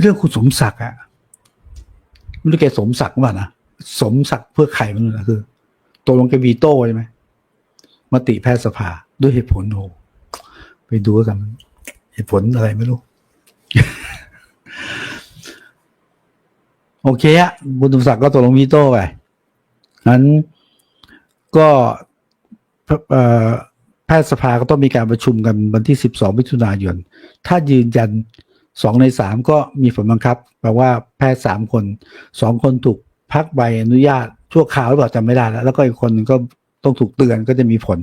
เรื่องคุณสมศักดิ์อะไม่รู้แกสมศักดิ์ว่านะสมศักดิ์เพื่อใครมันนะคือตกลงแกวีโต้ใช่ไหมมติแพทยสภาด้วยเหตุผลโหไปดูกัน เหตุผลอะไรไม่รู้ โอเคอะคุณสมศักดิ์ก็ตกลงวีโต้ไปงั้นก็แพทยสภาก็ต้องมีการประชุมกันวันที่ 12 มิถุนายน ถ้ายืนยัน สองในสามก็มีผลบังคับแปลว่าแพทย์สามคนสองคนถูกพักใบอนุญาตชั่วคราวหรือเปล่าจำไม่ได้แล้ว แล้วก็อีกคนนึงก็ต้องถูกเตือนก็จะมีผล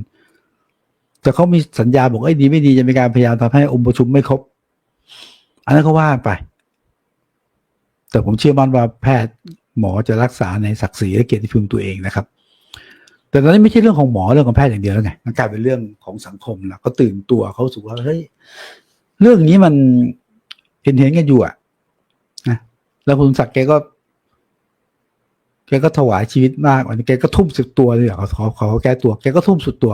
แต่เขามีสัญญาบอกไอ้ดีไม่ดีจะมีการพยายามทำให้องค์ประชุมไม่ครบ อันนั้นก็ว่าไป แต่ผมเชื่อมั่นว่าแพทย์หมอจะรักษาในศักดิ์ศรีและเกียรติภูมิตัวเองนะครับ แต่ตอนนี้ไม่ใช่เรื่องของหมอเรื่องของแพทย์อย่างเดียวแล้วไงมันกลายเป็นเรื่องของสังคมแล้วก็ตื่นตัวเขาสึกว่าเฮ้ยเรื่องนี้มัน เห็นเห็นกันอยู่อะนะแล้วคุณศักดิ์แกก็แกก็ถวายชีวิตมากวันนี้แกก็ทุ่มสุดตัวเลยเหรอขอขอขอแกตัว แกก็ทุ่มสุดตัว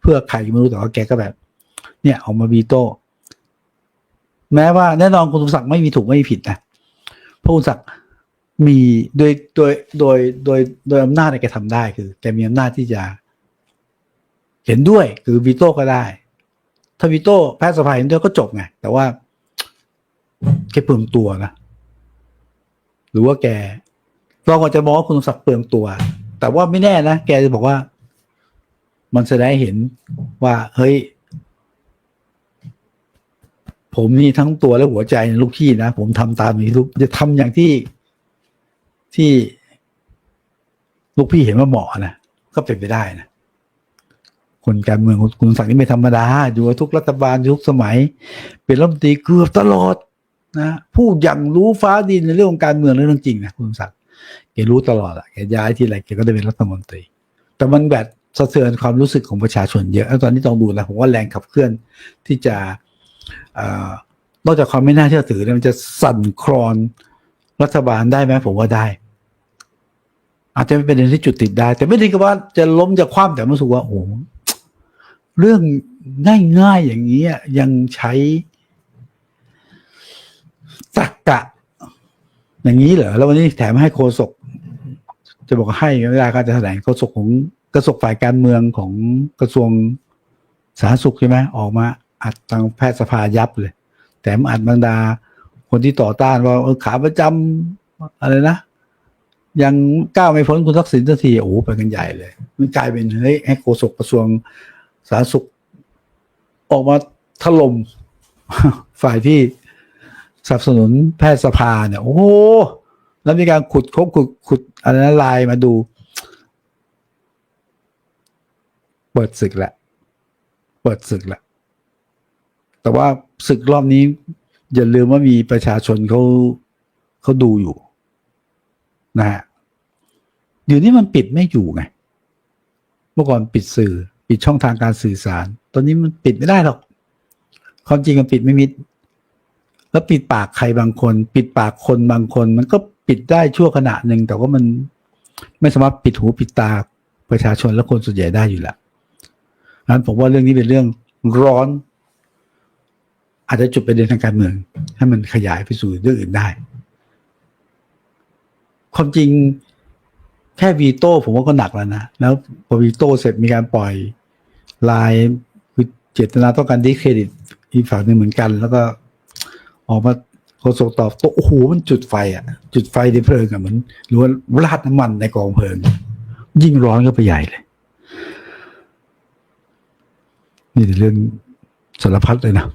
เพื่อใครไม่รู้แต่ว่าแกก็แบบ เนี่ยออกมาวีโต้แม้ว่าแน่นอนคุณสมศักดิ์ไม่มีถูกไม่มีผิดนะเพราะคุณศักดิ์มีโดยโดยโดยโดยโดยอำนาจในแกทำได้คือแกมีอำนาจที่จะ เห็นด้วยคือวีโต้ก็ได้ ถ้าวีโต้แพทย์สภาเห็นด้วยก็จบไงแต่ว่า แกเปลืองตัวนะ หรือว่าแกเราก็จะมองว่าคุณสมศักดิ์เปลืองตัว แต่ว่าไม่แน่นะแกจะบอกว่า มันแสดงให้เห็นว่าเฮ้ย ผมนี่ทั้งตัวและหัวใจลูกพี่นะ ผมทำตามนี้ลูกจะทำอย่างที่ที่ลูกพี่เห็นว่าเหมาะนะก็เป็นไปได้นะคนการเมืองคุณคุณศักดิ์นี่ไม่ธรรมดา อยู่ทุกรัฐบาลทุกสมัย เป็นรัฐมนตรีเกือบตลอด นะพูดอย่างรู้ฟ้าดินในเรื่องของการเมืองเรื่องจริงนะคุณศักดิ์แกรู้ตลอดอะแกย้ายที่ไรแกก็ได้เป็นรัฐมนตรี แต่มันแบบสะเทือนความรู้สึกของประชาชนเยอะแล้วตอนนี้ต้องดูนะผมว่าแรงขับเคลื่อนที่จะอนอกจากความไม่น่าเชื่อถือเนี่ยมันจะสั่นคลอนรัฐบาลได้ไหมผมว่าได้ อาจจะเป็นประเด็นที่จุดติดได้ แต่ไม่ได้กับว่าจะล้มจะคว่ำแต่รู้สึกว่าโอ้เรื่องง่ายๆอย่างนี้ยยังใช้ สักกะ อย่างนี้เหรอแล้ววันนี้แถมให้โคศกจะบอกว่าให้เวลาการจะแถลงโฆษกของกระทรวงฝ่ายการเมืองของกระทรวงสาธารณสุขใช่ไหมออกมาอัดทางแพทยสภายับเลย แต่มอัดบรรดา คนที่ต่อต้านว่าขาประจำอะไรนะ ยังก้าวไม่พ้นคุณทักษิณสักทีโอ้โหไปกันใหญ่เลย มันกลายเป็นเฮ้ยให้โฆษกกระทรวงสาธารณสุข ออกมาถล่มฝ่ายที่ สนับสนุนแพทยสภาเนี่ยโอ้โหแล้วมีการขุดคบขุดขุดอะไรนะลน์มาดู เปิดศึกแหละเปิดศึกแหละแต่ว่าศึกรอบนี้ อย่าลืมว่ามีประชาชนเขาเขาดูอยู่ นะฮะเดี๋ยวนี้มันปิดไม่อยู่ไง เมื่อก่อนปิดสื่อ ปิดช่องทางการสื่อสาร ตอนนี้มันปิดไม่ได้หรอก ความจริงมันปิดไม่มิด แล้วปิดปากใครบางคน ปิดปากคนบางคน มันก็ปิดได้ชั่วขณะหนึ่งแต่ว่ามันไม่สามารถปิดหูปิดตาประชาชนและคนส่วนใหญ่ได้อยู่แล้วนั้นผมว่าเรื่องนี้เป็นเรื่องร้อน อาจจะจุดประเด็นทางการเมือง ให้มันขยายไปสู่เรื่องอื่นได้ ความจริงแค่วีโต้ผมว่าก็หนักแล้วนะแล้วพอวีโต้เสร็จมีการปล่อยไลน์คือเจตนาต้องการดิสเครดิตอีกฝั่งหนึ่งเหมือนกัน แล้วก็ ออกมาโฆษกตอบโตโอ้โหมันจุดไฟอะ จุดไฟในเพลิงอะเหมือนหรือว่าราดน้ำมันในกองเพลิง ยิ่งร้อนก็ไปใหญ่เลย นี่เรื่องสารพัดเลยนะ